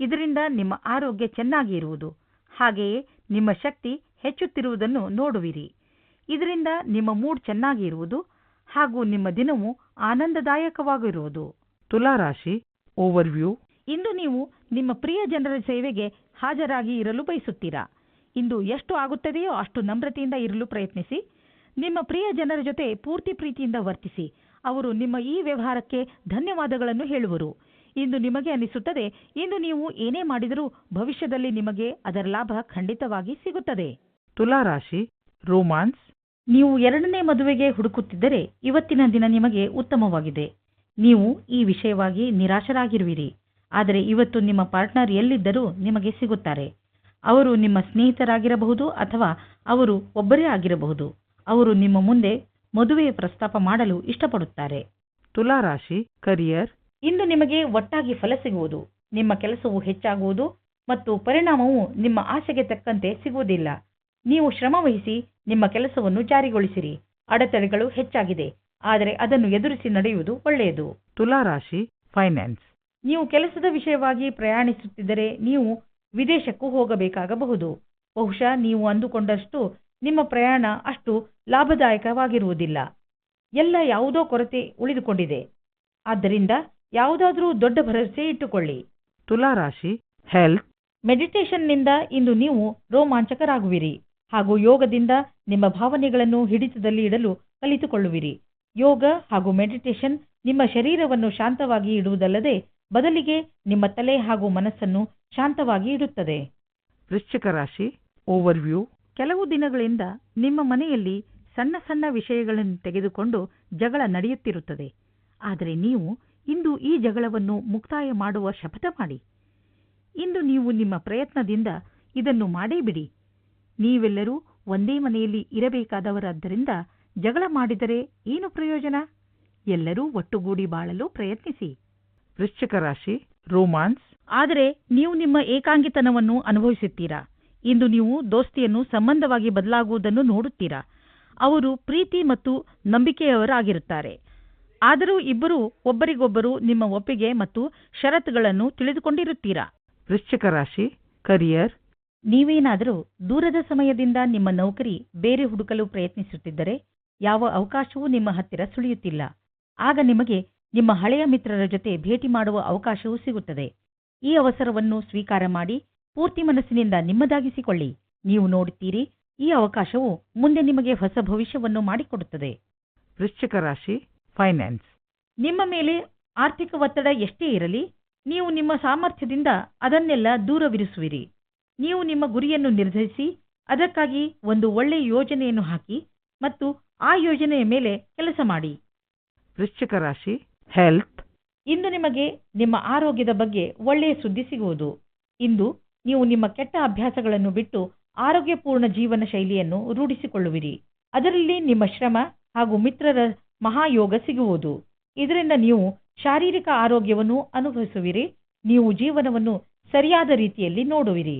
ಇದರಿಂದ ನಿಮ್ಮ ಆರೋಗ್ಯ ಚೆನ್ನಾಗಿ ಇರುವುದು. ಹಾಗೆಯೇ ನಿಮ್ಮ ಶಕ್ತಿ ಹೆಚ್ಚುತ್ತಿರುವುದನ್ನು ನೋಡುವಿರಿ. ಇದರಿಂದ ನಿಮ್ಮ ಮೂಡ್ ಚೆನ್ನಾಗಿ ಇರುವುದು ಹಾಗೂ ನಿಮ್ಮ ದಿನವು ಆನಂದದಾಯಕವಾಗಿರುವುದು. ತುಲಾರಾಶಿ ಓವರ್ವ್ಯೂ ಇಂದು ನೀವು ನಿಮ್ಮ ಪ್ರಿಯ ಜನರ ಸೇವೆಗೆ ಹಾಜರಾಗಿ ಇರಲು ಬಯಸುತ್ತೀರಾ? ಇಂದು ಎಷ್ಟು ಆಗುತ್ತದೆಯೋ ಅಷ್ಟು ನಮ್ರತೆಯಿಂದ ಇರಲು ಪ್ರಯತ್ನಿಸಿ. ನಿಮ್ಮ ಪ್ರಿಯ ಜನರ ಜೊತೆ ಪೂರ್ತಿ ಪ್ರೀತಿಯಿಂದ ವರ್ತಿಸಿ. ಅವರು ನಿಮ್ಮ ಈ ವ್ಯವಹಾರಕ್ಕೆ ಧನ್ಯವಾದಗಳನ್ನು ಹೇಳುವರು. ಇಂದು ನಿಮಗೆ ಅನಿಸುತ್ತದೆ ಇಂದು ನೀವು ಏನೇ ಮಾಡಿದರೂ ಭವಿಷ್ಯದಲ್ಲಿ ನಿಮಗೆ ಅದರ ಲಾಭ ಖಂಡಿತವಾಗಿ ಸಿಗುತ್ತದೆ. ತುಲಾ ರಾಶಿ ರೋಮಾನ್ಸ್. ನೀವು ಎರಡನೇ ಮದುವೆಗೆ ಹುಡುಕುತ್ತಿದ್ದರೆ ಇವತ್ತಿನ ದಿನ ನಿಮಗೆ ಉತ್ತಮವಾಗಿದೆ. ನೀವು ಈ ವಿಷಯವಾಗಿ ನಿರಾಶರಾಗಿರುವಿರಿ. ಆದರೆ ಇವತ್ತು ನಿಮ್ಮ ಪಾರ್ಟ್ನರ್ ಎಲ್ಲಿದ್ದರೂ ನಿಮಗೆ ಸಿಗುತ್ತಾರೆ. ಅವರು ನಿಮ್ಮ ಸ್ನೇಹಿತರಾಗಿರಬಹುದು ಅಥವಾ ಅವರು ಒಬ್ಬರೇ ಆಗಿರಬಹುದು. ಅವರು ನಿಮ್ಮ ಮುಂದೆ ಮದುವೆಯ ಪ್ರಸ್ತಾಪ ಮಾಡಲು ಇಷ್ಟಪಡುತ್ತಾರೆ. ತುಲಾ ರಾಶಿ ಕರಿಯರ್. ಇಂದು ನಿಮಗೆ ಒಟ್ಟಾಗಿ ಫಲ ಸಿಗುವುದು. ನಿಮ್ಮ ಕೆಲಸವು ಹೆಚ್ಚಾಗುವುದು ಮತ್ತು ಪರಿಣಾಮವು ನಿಮ್ಮ ಆಸೆಗೆ ತಕ್ಕಂತೆ ಸಿಗುವುದಿಲ್ಲ. ನೀವು ಶ್ರಮವಹಿಸಿ ನಿಮ್ಮ ಕೆಲಸವನ್ನು ಜಾರಿಗೊಳಿಸಿರಿ. ಅಡೆತಡೆಗಳು ಹೆಚ್ಚಾಗಿದೆ. ಆದರೆ ಅದನ್ನು ಎದುರಿಸಿ ನಡೆಯುವುದು ಒಳ್ಳೆಯದು. ತುಲಾ ರಾಶಿ ಫೈನಾನ್ಸ್ ನೀವು ಕೆಲಸದ ವಿಷಯವಾಗಿ ಪ್ರಯಾಣಿಸುತ್ತಿದ್ದರೆ ನೀವು ವಿದೇಶಕ್ಕೂ ಹೋಗಬೇಕಾಗಬಹುದು. ಬಹುಶಃ ನೀವು ಅಂದುಕೊಂಡಷ್ಟು ನಿಮ್ಮ ಪ್ರಯಾಣ ಅಷ್ಟು ಲಾಭದಾಯಕವಾಗಿರುವುದಿಲ್ಲ. ಎಲ್ಲ ಯಾವುದೋ ಕೊರತೆ ಉಳಿದುಕೊಂಡಿದೆ. ಆದ್ದರಿಂದ ಯಾವುದಾದರೂ ದೊಡ್ಡ ಭರವಸೆ ಇಟ್ಟುಕೊಳ್ಳಿ. ತುಲಾ ರಾಶಿ ಹೆಲ್ತ್ ಮೆಡಿಟೇಷನ್ನಿಂದ ಇಂದು ನೀವು ರೋಮಾಂಚಕರಾಗುವಿರಿ. ಹಾಗೂ ಯೋಗದಿಂದ ನಿಮ್ಮ ಭಾವನೆಗಳನ್ನು ಹಿಡಿತದಲ್ಲಿ ಇಡಲು ಕಲಿತುಕೊಳ್ಳುವಿರಿ. ಯೋಗ ಹಾಗೂ ಮೆಡಿಟೇಷನ್ ನಿಮ್ಮ ಶರೀರವನ್ನು ಶಾಂತವಾಗಿ ಇಡುವುದಲ್ಲದೆ ಬದಲಿಗೆ ನಿಮ್ಮ ತಲೆ ಹಾಗೂ ಮನಸ್ಸನ್ನು ಶಾಂತವಾಗಿ ಇಡುತ್ತದೆ. ವೃಶ್ಚಿಕ ರಾಶಿ ಓವರ್ವ್ಯೂ ಕೆಲವು ದಿನಗಳಿಂದ ನಿಮ್ಮ ಮನೆಯಲ್ಲಿ ಸಣ್ಣ ಸಣ್ಣ ವಿಷಯಗಳನ್ನು ತೆಗೆದುಕೊಂಡು ಜಗಳ ನಡೆಯುತ್ತಿರುತ್ತದೆ. ಆದರೆ ನೀವು ಇಂದು ಈ ಜಗಳವನ್ನು ಮುಕ್ತಾಯ ಮಾಡುವ ಶಪಥ ಮಾಡಿ. ಇಂದು ನೀವು ನಿಮ್ಮ ಪ್ರಯತ್ನದಿಂದ ಇದನ್ನು ಮಾಡೇ ಬಿಡಿ. ನೀವೆಲ್ಲರೂ ಒಂದೇ ಮನೆಯಲ್ಲಿ ಇರಬೇಕಾದವರಾದ್ದರಿಂದ ಜಗಳ ಮಾಡಿದರೆ ಏನು ಪ್ರಯೋಜನ? ಎಲ್ಲರೂ ಒಟ್ಟುಗೂಡಿ ಬಾಳಲು ಪ್ರಯತ್ನಿಸಿ. ವೃಶ್ಚಿಕ ರಾಶಿ ರೋಮಾನ್ಸ್. ಆದರೆ ನೀವು ನಿಮ್ಮ ಏಕಾಂಗಿತನವನ್ನು ಅನುಭವಿಸುತ್ತೀರಾ? ಇಂದು ನೀವು ದೋಸ್ತಿಯನ್ನು ಸಂಬಂಧವಾಗಿ ಬದಲಾಗುವುದನ್ನು ನೋಡುತ್ತೀರಾ? ಅವರು ಪ್ರೀತಿ ಮತ್ತು ನಂಬಿಕೆಯವರಾಗಿರುತ್ತಾರೆ. ಆದರೂ ಇಬ್ಬರೂ ಒಬ್ಬರಿಗೊಬ್ಬರು ನಿಮ್ಮ ಒಪ್ಪಿಗೆ ಮತ್ತು ಷರತ್ತುಗಳನ್ನು ತಿಳಿದುಕೊಂಡಿರುತ್ತೀರಾ? ವೃಶ್ಚಿಕ ರಾಶಿ ಕರಿಯರ್. ನೀವೇನಾದರೂ ದೂರದ ಸಮಯದಿಂದ ನಿಮ್ಮ ನೌಕರಿ ಬೇರೆ ಹುಡುಕಲು ಪ್ರಯತ್ನಿಸುತ್ತಿದ್ದರೆ ಯಾವ ಅವಕಾಶವೂ ನಿಮ್ಮ ಹತ್ತಿರ ಸುಳಿಯುತ್ತಿಲ್ಲ. ಆಗ ನಿಮಗೆ ನಿಮ್ಮ ಹಳೆಯ ಮಿತ್ರರ ಜೊತೆ ಭೇಟಿ ಮಾಡುವ ಅವಕಾಶವೂ ಸಿಗುತ್ತದೆ. ಈ ಅವಸರವನ್ನು ಸ್ವೀಕಾರ ಮಾಡಿ ಪೂರ್ತಿ ಮನಸ್ಸಿನಿಂದ ನಿಮ್ಮದಾಗಿಸಿಕೊಳ್ಳಿ. ನೀವು ನೋಡುತ್ತೀರಿ ಈ ಅವಕಾಶವು ಮುಂದೆ ನಿಮಗೆ ಹೊಸ ಭವಿಷ್ಯವನ್ನು ಮಾಡಿಕೊಡುತ್ತದೆ. ವೃಶ್ಚಿಕ ರಾಶಿ ಫೈನಾನ್ಸ್. ನಿಮ್ಮ ಮೇಲೆ ಆರ್ಥಿಕ ಒತ್ತಡ ಎಷ್ಟೇ ಇರಲಿ ನೀವು ನಿಮ್ಮ ಸಾಮರ್ಥ್ಯದಿಂದ ಅದನ್ನೆಲ್ಲ ದೂರವಿರಿಸುವಿರಿ. ನೀವು ನಿಮ್ಮ ಗುರಿಯನ್ನು ನಿರ್ಧರಿಸಿ ಅದಕ್ಕಾಗಿ ಒಂದು ಒಳ್ಳೆಯ ಯೋಜನೆಯನ್ನು ಹಾಕಿ ಮತ್ತು ಆ ಯೋಜನೆಯ ಮೇಲೆ ಕೆಲಸ ಮಾಡಿ. ವೃಶ್ಚಿಕ ರಾಶಿ ಹೆಲ್ತ್ ಇಂದು ನಿಮಗೆ ನಿಮ್ಮ ಆರೋಗ್ಯದ ಬಗ್ಗೆ ಒಳ್ಳೆಯ ಸುದ್ದಿ ಸಿಗುವುದು. ಇಂದು ನೀವು ನಿಮ್ಮ ಕೆಟ್ಟ ಅಭ್ಯಾಸಗಳನ್ನು ಬಿಟ್ಟು ಆರೋಗ್ಯಪೂರ್ಣ ಜೀವನ ಶೈಲಿಯನ್ನು ರೂಢಿಸಿಕೊಳ್ಳುವಿರಿ. ಅದರಲ್ಲಿ ನಿಮ್ಮ ಶ್ರಮ ಹಾಗೂ ಮಿತ್ರರ ಮಹಾಯೋಗ ಸಿಗುವುದು. ಇದರಿಂದ ನೀವು ಶಾರೀರಿಕ ಆರೋಗ್ಯವನ್ನು ಅನುಭವಿಸುವಿರಿ. ನೀವು ಜೀವನವನ್ನು ಸರಿಯಾದ ರೀತಿಯಲ್ಲಿ ನೋಡುವಿರಿ.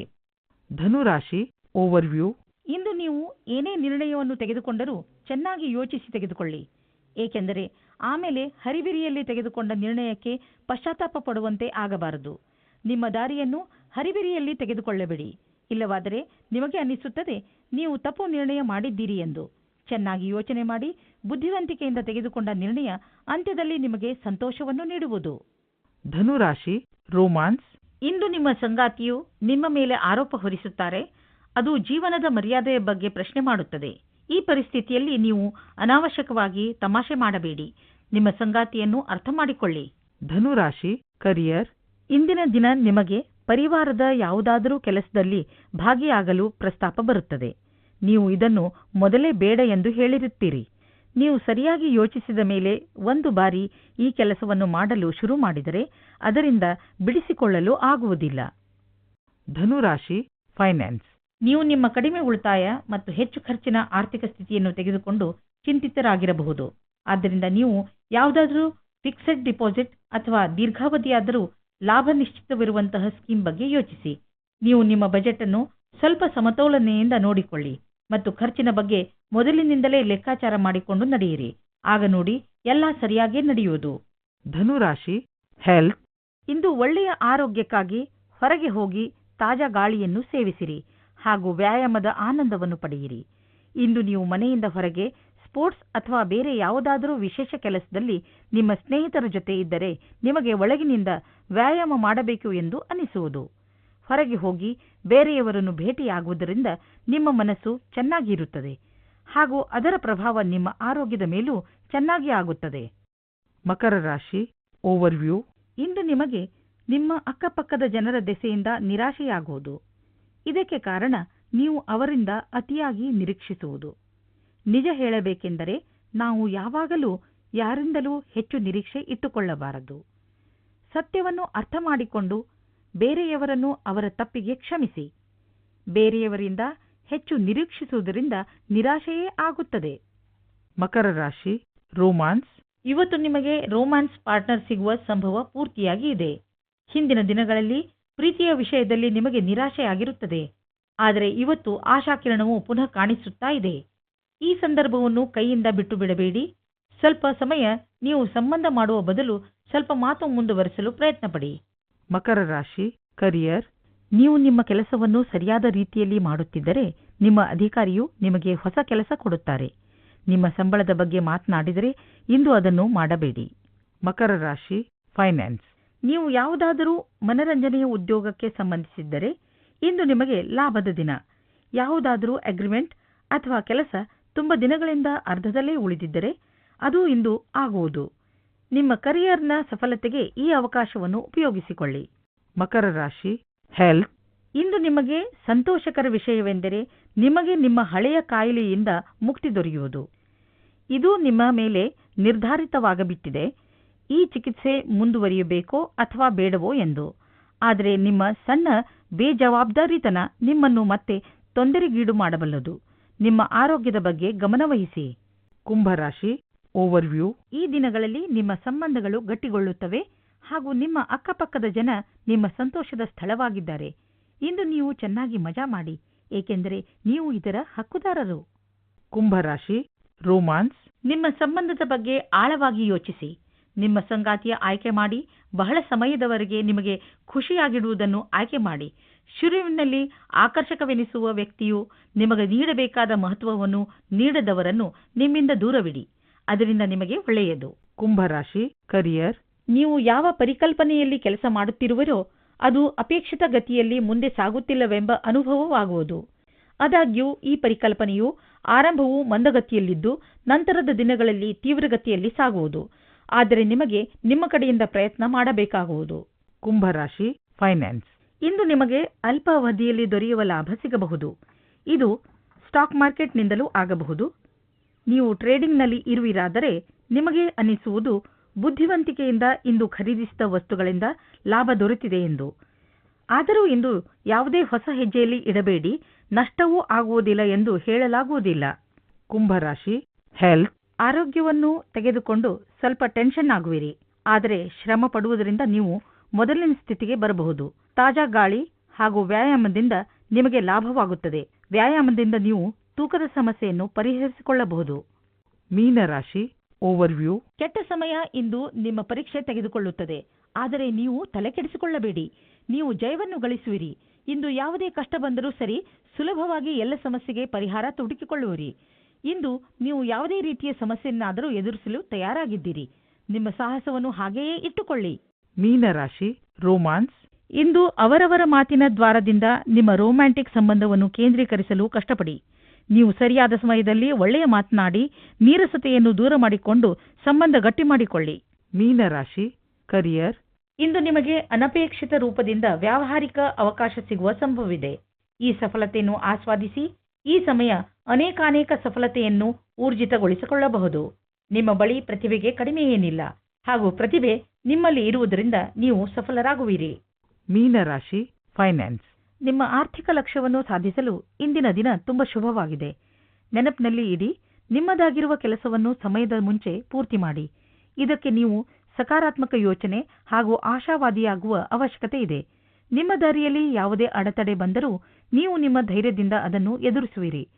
ಧನುರಾಶಿ ಓವರ್ವ್ಯೂ ಇಂದು ನೀವು ಏನೇ ನಿರ್ಣಯವನ್ನು ತೆಗೆದುಕೊಂಡರೂ ಚೆನ್ನಾಗಿ ಯೋಚಿಸಿ ತೆಗೆದುಕೊಳ್ಳಿ. ಏಕೆಂದರೆ ಆಮೇಲೆ ಹರಿಬಿರಿಯಲ್ಲಿ ತೆಗೆದುಕೊಂಡ ನಿರ್ಣಯಕ್ಕೆ ಪಶ್ಚಾತ್ತಾಪ ಪಡುವಂತೆ ಆಗಬಾರದು. ನಿಮ್ಮ ದಾರಿಯನ್ನು ಹರಿಬಿರಿಯಲ್ಲಿ ತೆಗೆದುಕೊಳ್ಳಬೇಡಿ. ಇಲ್ಲವಾದರೆ ನಿಮಗೆ ಅನ್ನಿಸುತ್ತದೆ ನೀವು ತಪ್ಪು ನಿರ್ಣಯ ಮಾಡಿದ್ದೀರಿ ಎಂದು. ಚೆನ್ನಾಗಿ ಯೋಚನೆ ಮಾಡಿ ಬುದ್ಧಿವಂತಿಕೆಯಿಂದ ತೆಗೆದುಕೊಂಡ ನಿರ್ಣಯ ಅಂತ್ಯದಲ್ಲಿ ನಿಮಗೆ ಸಂತೋಷವನ್ನು ನೀಡುವುದು. ಧನುರಾಶಿ ರೋಮಾನ್ಸ್ ಇಂದು ನಿಮ್ಮ ಸಂಗಾತಿಯು ನಿಮ್ಮ ಮೇಲೆ ಆರೋಪ ಹೊರಿಸುತ್ತಾರೆ. ಅದು ಜೀವನದ ಮರ್ಯಾದೆಯ ಬಗ್ಗೆ ಪ್ರಶ್ನೆ ಮಾಡುತ್ತದೆ. ಈ ಪರಿಸ್ಥಿತಿಯಲ್ಲಿ ನೀವು ಅನಾವಶ್ಯಕವಾಗಿ ತಮಾಷೆ ಮಾಡಬೇಡಿ. ನಿಮ್ಮ ಸಂಗಾತಿಯನ್ನು ಅರ್ಥ ಮಾಡಿಕೊಳ್ಳಿ ಧನುರಾಶಿ ಕರಿಯರ್. ಇಂದಿನ ದಿನ ನಿಮಗೆ ಪರಿವಾರದ ಯಾವುದಾದರೂ ಕೆಲಸದಲ್ಲಿ ಭಾಗಿಯಾಗಲು ಪ್ರಸ್ತಾಪ ಬರುತ್ತದೆ. ನೀವು ಇದನ್ನು ಮೊದಲೇ ಬೇಡ ಎಂದು ಹೇಳಿರುತ್ತೀರಿ. ನೀವು ಸರಿಯಾಗಿ ಯೋಚಿಸಿದ ಮೇಲೆ ಒಂದು ಬಾರಿ ಈ ಕೆಲಸವನ್ನು ಮಾಡಲು ಶುರು ಮಾಡಿದರೆ ಅದರಿಂದ ಬಿಡಿಸಿಕೊಳ್ಳಲು ಆಗುವುದಿಲ್ಲ. ಧನುರಾಶಿ ಫೈನಾನ್ಸ್ ನೀವು ನಿಮ್ಮ ಕಡಿಮೆ ಉಳಿತಾಯ ಮತ್ತು ಹೆಚ್ಚು ಖರ್ಚಿನ ಆರ್ಥಿಕ ಸ್ಥಿತಿಯನ್ನು ತೆಗೆದುಕೊಂಡು ಚಿಂತಿತರಾಗಿರಬಹುದು. ಆದ್ದರಿಂದ ನೀವು ಯಾವುದಾದರೂ ಫಿಕ್ಸೆಡ್ ಡಿಪಾಸಿಟ್ ಅಥವಾ ದೀರ್ಘಾವಧಿಯಾದರೂ ಲಾಭ ನಿಶ್ಚಿತವಿರುವಂತಹ ಸ್ಕೀಮ್ ಬಗ್ಗೆ ಯೋಚಿಸಿ. ನೀವು ನಿಮ್ಮ ಬಜೆಟ್ ಅನ್ನು ಸ್ವಲ್ಪ ಸಮತೋಲನೆಯಿಂದ ನೋಡಿಕೊಳ್ಳಿ ಮತ್ತು ಖರ್ಚಿನ ಬಗ್ಗೆ ಮೊದಲಿನಿಂದಲೇ ಲೆಕ್ಕಾಚಾರ ಮಾಡಿಕೊಂಡು ನಡೆಯಿರಿ. ಆಗ ನೋಡಿ ಎಲ್ಲ ಸರಿಯಾಗಿ ನಡೆಯುವುದು. ಧನುರಾಶಿ ಹೆಲ್ತ್ ಇಂದು ಒಳ್ಳೆಯ ಆರೋಗ್ಯಕ್ಕಾಗಿ ಹೊರಗೆ ಹೋಗಿ ತಾಜಾ ಗಾಳಿಯನ್ನು ಸೇವಿಸಿರಿ ಹಾಗೂ ವ್ಯಾಯಾಮದ ಆನಂದವನ್ನು ಪಡೆಯಿರಿ. ಇಂದು ನೀವು ಮನೆಯಿಂದ ಹೊರಗೆ ಸ್ಪೋರ್ಟ್ಸ್ ಅಥವಾ ಬೇರೆ ಯಾವುದಾದರೂ ವಿಶೇಷ ಕೆಲಸದಲ್ಲಿ ನಿಮ್ಮ ಸ್ನೇಹಿತರ ಜೊತೆ ಇದ್ದರೆ ನಿಮಗೆ ಒಳಗಿನಿಂದ ವ್ಯಾಯಾಮ ಮಾಡಬೇಕು ಎಂದು ಅನಿಸುವುದು. ಹೊರಗೆ ಹೋಗಿ ಬೇರೆಯವರನ್ನು ಭೇಟಿಯಾಗುವುದರಿಂದ ನಿಮ್ಮ ಮನಸ್ಸು ಚೆನ್ನಾಗಿರುತ್ತದೆ. ಹಾಗೂ ಅದರ ಪ್ರಭಾವ ನಿಮ್ಮ ಆರೋಗ್ಯದ ಮೇಲೂ ಚೆನ್ನಾಗಿ ಆಗುತ್ತದೆ. ಮಕರ ರಾಶಿ ಓವರ್ವ್ಯೂ ಇಂದು ನಿಮಗೆ ನಿಮ್ಮ ಅಕ್ಕಪಕ್ಕದ ಜನರ ದೆಸೆಯಿಂದ ನಿರಾಶೆಯಾಗುವುದು. ಇದಕ್ಕೆ ಕಾರಣ ನೀವು ಅವರಿಂದ ಅತಿಯಾಗಿ ನಿರೀಕ್ಷಿಸುವುದು. ನಿಜ ಹೇಳಬೇಕೆಂದರೆ ನಾವು ಯಾವಾಗಲೂ ಯಾರಿಂದಲೂ ಹೆಚ್ಚು ನಿರೀಕ್ಷೆ ಇಟ್ಟುಕೊಳ್ಳಬಾರದು. ಸತ್ಯವನ್ನು ಅರ್ಥ ಮಾಡಿಕೊಂಡು ಬೇರೆಯವರನ್ನು ಅವರ ತಪ್ಪಿಗೆ ಕ್ಷಮಿಸಿ. ಬೇರೆಯವರಿಂದ ಹೆಚ್ಚು ನಿರೀಕ್ಷಿಸುವುದರಿಂದ ನಿರಾಶೆಯೇ ಆಗುತ್ತದೆ. ಮಕರ ರಾಶಿ ರೋಮಾನ್ಸ್ ಇವತ್ತು ನಿಮಗೆ ರೋಮ್ಯಾನ್ಸ್ ಪಾರ್ಟ್ನರ್ ಸಿಗುವ ಸಂಭವ ಪೂರ್ತಿಯಾಗಿ ಇದೆ. ಹಿಂದಿನ ದಿನಗಳಲ್ಲಿ ಪ್ರೀತಿಯ ವಿಷಯದಲ್ಲಿ ನಿಮಗೆ ನಿರಾಶೆಯಾಗಿರುತ್ತದೆ ಆದರೆ ಇವತ್ತು ಆಶಾಕಿರಣವು ಪುನಃ ಕಾಣಿಸುತ್ತಾ ಇದೆ. ಈ ಸಂದರ್ಭವನ್ನು ಕೈಯಿಂದ ಬಿಟ್ಟು ಬಿಡಬೇಡಿ. ಸ್ವಲ್ಪ ಸಮಯ ನೀವು ಸಂಬಂಧ ಮಾಡುವ ಬದಲು ಸ್ವಲ್ಪ ಮಾತು ಮುಂದುವರಿಸಲು ಪ್ರಯತ್ನಪಡಿ. ಮಕರ ರಾಶಿ ಕರಿಯರ್ ನೀವು ನಿಮ್ಮ ಕೆಲಸವನ್ನು ಸರಿಯಾದ ರೀತಿಯಲ್ಲಿ ಮಾಡುತ್ತಿದ್ದರೆ ನಿಮ್ಮ ಅಧಿಕಾರಿಯು ನಿಮಗೆ ಹೊಸ ಕೆಲಸ ಕೊಡುತ್ತಾರೆ. ನಿಮ್ಮ ಸಂಬಳದ ಬಗ್ಗೆ ಮಾತನಾಡಿದರೆ ಇಂದು ಅದನ್ನು ಮಾಡಬೇಡಿ. ಮಕರ ರಾಶಿ ಫೈನಾನ್ಸ್ ನೀವು ಯಾವುದಾದರೂ ಮನರಂಜನೆಯ ಉದ್ಯೋಗಕ್ಕೆ ಸಂಬಂಧಿಸಿದ್ದರೆ ಇಂದು ನಿಮಗೆ ಲಾಭದ ದಿನ. ಯಾವುದಾದರೂ ಅಗ್ರಿಮೆಂಟ್ ಅಥವಾ ಕೆಲಸ ತುಂಬ ದಿನಗಳಿಂದ ಅರ್ಧದಲ್ಲೇ ಉಳಿದಿದ್ದರೆ ಅದು ಇಂದು ಆಗುವುದು. ನಿಮ್ಮ ಕರಿಯರ್ನ ಸಫಲತೆಗೆ ಈ ಅವಕಾಶವನ್ನು ಉಪಯೋಗಿಸಿಕೊಳ್ಳಿ. ಮಕರ ರಾಶಿ ಹೆಲ್ತ್ ಇಂದು ನಿಮಗೆ ಸಂತೋಷಕರ ವಿಷಯವೆಂದರೆ ನಿಮಗೆ ನಿಮ್ಮ ಹಳೆಯ ಕಾಯಿಲೆಯಿಂದ ಮುಕ್ತಿ ದೊರೆಯುವುದು. ಇದು ನಿಮ್ಮ ಮೇಲೆ ನಿರ್ಧಾರಿತವಾಗಬಿಟ್ಟಿದೆ. ಈ ಚಿಕಿತ್ಸೆ ಮುಂದುವರಿಯಬೇಕೋ ಅಥವಾ ಬೇಡವೋ ಎಂದು. ಆದರೆ ನಿಮ್ಮ ಸಣ್ಣ ಬೇಜವಾಬ್ದಾರಿತನ ನಿಮ್ಮನ್ನು ಮತ್ತೆ ತೊಂದರೆಗೀಡು ಮಾಡಬಲ್ಲದು. ನಿಮ್ಮ ಆರೋಗ್ಯದ ಬಗ್ಗೆ ಗಮನವಹಿಸಿ ಕುಂಭರಾಶಿ ಓವರ್ವ್ಯೂ ಈ ದಿನಗಳಲ್ಲಿ ನಿಮ್ಮ ಸಂಬಂಧಗಳು ಗಟ್ಟಿಗೊಳ್ಳುತ್ತವೆ. ಹಾಗೂ ನಿಮ್ಮ ಅಕ್ಕಪಕ್ಕದ ಜನ ನಿಮ್ಮ ಸಂತೋಷದ ಸ್ಥಳವಾಗಿದ್ದಾರೆ. ಇಂದು ನೀವು ಚೆನ್ನಾಗಿ ಮಜಾ ಮಾಡಿ ಏಕೆಂದರೆ ನೀವು ಇದರ ಹಕ್ಕುದಾರರು. ಕುಂಭರಾಶಿ ರೋಮಾನ್ಸ್ ನಿಮ್ಮ ಸಂಬಂಧದ ಬಗ್ಗೆ ಆಳವಾಗಿ ಯೋಚಿಸಿ. ನಿಮ್ಮ ಸಂಗಾತಿಯ ಆಯ್ಕೆ ಮಾಡಿ ಬಹಳ ಸಮಯದವರೆಗೆ ನಿಮಗೆ ಖುಷಿಯಾಗಿಡುವುದನ್ನು ಆಯ್ಕೆ ಮಾಡಿ. ಶುರುವಿನಲ್ಲಿ ಆಕರ್ಷಕವೆನಿಸುವ ವ್ಯಕ್ತಿಯು ನಿಮಗೆ ನೀಡಬೇಕಾದ ಮಹತ್ವವನ್ನು ನೀಡದವರನ್ನು ನಿಮ್ಮಿಂದ ದೂರವಿಡಿ. ಅದರಿಂದ ನಿಮಗೆ ಒಳ್ಳೆಯದು. ಕುಂಭರಾಶಿ ಕರಿಯರ್ ನೀವು ಯಾವ ಪರಿಕಲ್ಪನೆಯಲ್ಲಿ ಕೆಲಸ ಮಾಡುತ್ತಿರುವರೋ ಅದು ಅಪೇಕ್ಷಿತ ಗತಿಯಲ್ಲಿ ಮುಂದೆ ಸಾಗುತ್ತಿಲ್ಲವೆಂಬ ಅನುಭವವಾಗುವುದು. ಆದಾಗ್ಯೂ ಈ ಪರಿಕಲ್ಪನೆಯು ಆರಂಭವು ಮಂದಗತಿಯಲ್ಲಿದ್ದು ನಂತರದ ದಿನಗಳಲ್ಲಿ ತೀವ್ರಗತಿಯಲ್ಲಿ ಸಾಗುವುದು. ಆದರೆ ನಿಮಗೆ ನಿಮ್ಮ ಕಡೆಯಿಂದ ಪ್ರಯತ್ನ ಮಾಡಬೇಕಾಗುವುದು. ಕುಂಭರಾಶಿ ಫೈನಾನ್ಸ್ ಇಂದು ನಿಮಗೆ ಅಲ್ಪಾವಧಿಯಲ್ಲಿ ದೊರೆಯುವ ಲಾಭ ಸಿಗಬಹುದು. ಇದು ಸ್ಟಾಕ್ ಮಾರ್ಕೆಟ್ನಿಂದಲೂ ಆಗಬಹುದು. ನೀವು ಟ್ರೇಡಿಂಗ್ನಲ್ಲಿ ಇರುವಿರಾದರೆ ನಿಮಗೆ ಅನಿಸುವುದು ಬುದ್ಧಿವಂತಿಕೆಯಿಂದ ಇಂದು ಖರೀದಿಸಿದ ವಸ್ತುಗಳಿಂದ ಲಾಭ ದೊರೆತಿದೆ ಎಂದು. ಆದರೂ ಇಂದು ಯಾವುದೇ ಹೊಸ ಹೆಜ್ಜೆಯಲ್ಲಿ ಇಡಬೇಡಿ, ನಷ್ಟವೂ ಆಗುವುದಿಲ್ಲ ಎಂದು ಹೇಳಲಾಗುವುದಿಲ್ಲ. ಕುಂಭರಾಶಿ ಹೆಲ್ತ್ ಆರೋಗ್ಯವನ್ನು ತೆಗೆದುಕೊಂಡು ಸ್ವಲ್ಪ ಟೆನ್ಷನ್ ಆಗುವಿರಿ. ಆದರೆ ಶ್ರಮ ಪಡುವುದರಿಂದ ನೀವು ಮೊದಲಿನ ಸ್ಥಿತಿಗೆ ಬರಬಹುದು. ತಾಜಾ ಗಾಳಿ ಹಾಗೂ ವ್ಯಾಯಾಮದಿಂದ ನಿಮಗೆ ಲಾಭವಾಗುತ್ತದೆ. ವ್ಯಾಯಾಮದಿಂದ ನೀವು ತೂಕದ ಸಮಸ್ಯೆಯನ್ನು ಪರಿಹರಿಸಿಕೊಳ್ಳಬಹುದು. ಮೀನರಾಶಿ ಓವರ್ವ್ಯೂ. ಕೆಟ್ಟ ಸಮಯ ಇಂದು ನಿಮ್ಮ ಪರೀಕ್ಷೆ ತೆಗೆದುಕೊಳ್ಳುತ್ತದೆ. ಆದರೆ ನೀವು ತಲೆಕೆಡಿಸಿಕೊಳ್ಳಬೇಡಿ. ನೀವು ಜಯವನ್ನು ಗಳಿಸುವಿರಿ. ಇಂದು ಯಾವುದೇ ಕಷ್ಟ ಬಂದರೂ ಸರಿ ಸುಲಭವಾಗಿ ಎಲ್ಲ ಸಮಸ್ಯೆಗೆ ಪರಿಹಾರ ಹುಡುಕಿಕೊಳ್ಳುವಿರಿ. ಇಂದು ನೀವು ಯಾವುದೇ ರೀತಿಯ ಸಮಸ್ಯೆಯನ್ನಾದರೂ ಎದುರಿಸಲು ತಯಾರಾಗಿದ್ದೀರಿ. ನಿಮ್ಮ ಸಾಹಸವನ್ನು ಹಾಗೆಯೇ ಇಟ್ಟುಕೊಳ್ಳಿ. ಮೀನರಾಶಿ ರೋಮಾನ್ಸ್. ಇಂದು ಅವರವರ ಮಾತಿನ ದ್ವಾರದಿಂದ ನಿಮ್ಮ ರೋಮ್ಯಾಂಟಿಕ್ ಸಂಬಂಧವನ್ನು ಕೇಂದ್ರೀಕರಿಸಲು ಕಷ್ಟಪಡಿ. ನೀವು ಸರಿಯಾದ ಸಮಯದಲ್ಲಿ ಒಳ್ಳೆಯ ಮಾತನಾಡಿ ನೀರಸತೆಯನ್ನು ದೂರ ಮಾಡಿಕೊಂಡು ಸಂಬಂಧ ಗಟ್ಟಿ ಮಾಡಿಕೊಳ್ಳಿ. ಮೀನರಾಶಿ ಕರಿಯರ್ ಇಂದು ನಿಮಗೆ ಅನಪೇಕ್ಷಿತ ರೂಪದಿಂದ ವ್ಯಾವಹಾರಿಕ ಅವಕಾಶ ಸಿಗುವ ಸಂಭವವಿದೆ. ಈ ಸಫಲತೆಯನ್ನು ಆಸ್ವಾದಿಸಿ ಈ ಸಮಯ ಅನೇಕಾನೇಕ ಸಫಲತೆಯನ್ನು ಊರ್ಜಿತಗೊಳಿಸಿಕೊಳ್ಳಬಹುದು. ನಿಮ್ಮ ಬಳಿ ಪ್ರತಿಭೆಗೆ ಕಡಿಮೆ ಏನಿಲ್ಲ ಹಾಗೂ ಪ್ರತಿಭೆ ನಿಮ್ಮಲ್ಲಿ ಇರುವುದರಿಂದ ನೀವು ಸಫಲರಾಗುವಿರಿ. ಮೀನರಾಶಿ ಫೈನಾನ್ಸ್ ನಿಮ್ಮ ಆರ್ಥಿಕ ಲಕ್ಷ್ಯವನ್ನು ಸಾಧಿಸಲು ಇಂದಿನ ದಿನ ತುಂಬಾ ಶುಭವಾಗಿದೆ. ನೆನಪಿನಲ್ಲಿ ಇಡಿ, ನಿಮ್ಮದಾಗಿರುವ ಕೆಲಸವನ್ನು ಸಮಯದ ಮುಂಚೆ ಪೂರ್ತಿ ಮಾಡಿ. ಇದಕ್ಕೆ ನೀವು ಸಕಾರಾತ್ಮಕ ಯೋಚನೆ ಹಾಗೂ ಆಶಾವಾದಿಯಾಗುವ ಅವಶ್ಯಕತೆ ಇದೆ. ನಿಮ್ಮ ದಾರಿಯಲ್ಲಿ ಯಾವುದೇ ಅಡೆತಡೆ ಬಂದರೂ ನೀವು ನಿಮ್ಮ ಧೈರ್ಯದಿಂದ ಅದನ್ನು ಎದುರಿಸುವಿರಿ.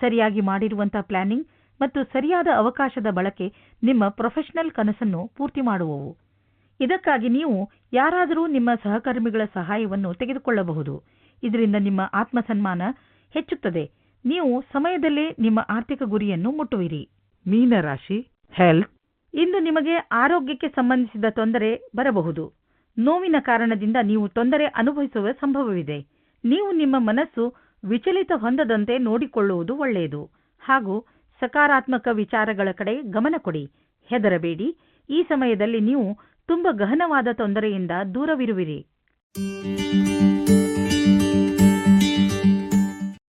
ಸರಿಯಾಗಿ ಮಾಡಿರುವಂತಹ ಪ್ಲಾನಿಂಗ್ ಮತ್ತು ಸರಿಯಾದ ಅವಕಾಶದ ಬಳಕೆ ನಿಮ್ಮ ಪ್ರೊಫೆಷನಲ್ ಕನಸನ್ನು ಪೂರ್ತಿ ಮಾಡುವವು. ಇದಕ್ಕಾಗಿ ನೀವು ಯಾರಾದರೂ ನಿಮ್ಮ ಸಹಕರ್ಮಿಗಳ ಸಹಾಯವನ್ನು ತೆಗೆದುಕೊಳ್ಳಬಹುದು. ಇದರಿಂದ ನಿಮ್ಮ ಆತ್ಮಸನ್ಮಾನ ಹೆಚ್ಚುತ್ತದೆ. ನೀವು ಸಮಯದಲ್ಲೇ ನಿಮ್ಮ ಆರ್ಥಿಕ ಗುರಿಯನ್ನು ಮುಟ್ಟುವಿರಿ. ಮೀನರಾಶಿ ಹೆಲ್ತ್ ಇಂದು ನಿಮಗೆ ಆರೋಗ್ಯಕ್ಕೆ ಸಂಬಂಧಿಸಿದ ತೊಂದರೆ ಬರಬಹುದು. ನೋವಿನ ಕಾರಣದಿಂದ ನೀವು ತೊಂದರೆ ಅನುಭವಿಸುವ ಸಂಭವವಿದೆ. ನೀವು ನಿಮ್ಮ ಮನಸ್ಸು ವಿಚಲಿತ ಹೊಂದದಂತೆ ನೋಡಿಕೊಳ್ಳುವುದು ಒಳ್ಳೆಯದು. ಹಾಗೂ ಸಕಾರಾತ್ಮಕ ವಿಚಾರಗಳ ಕಡೆ ಗಮನ ಕೊಡಿ. ಹೆದರಬೇಡಿ. ಈ ಸಮಯದಲ್ಲಿ ನೀವು ತುಂಬಾ ಗಹನವಾದ ತೊಂದರೆಯಿಂದ ದೂರವಿರುವಿರಿ.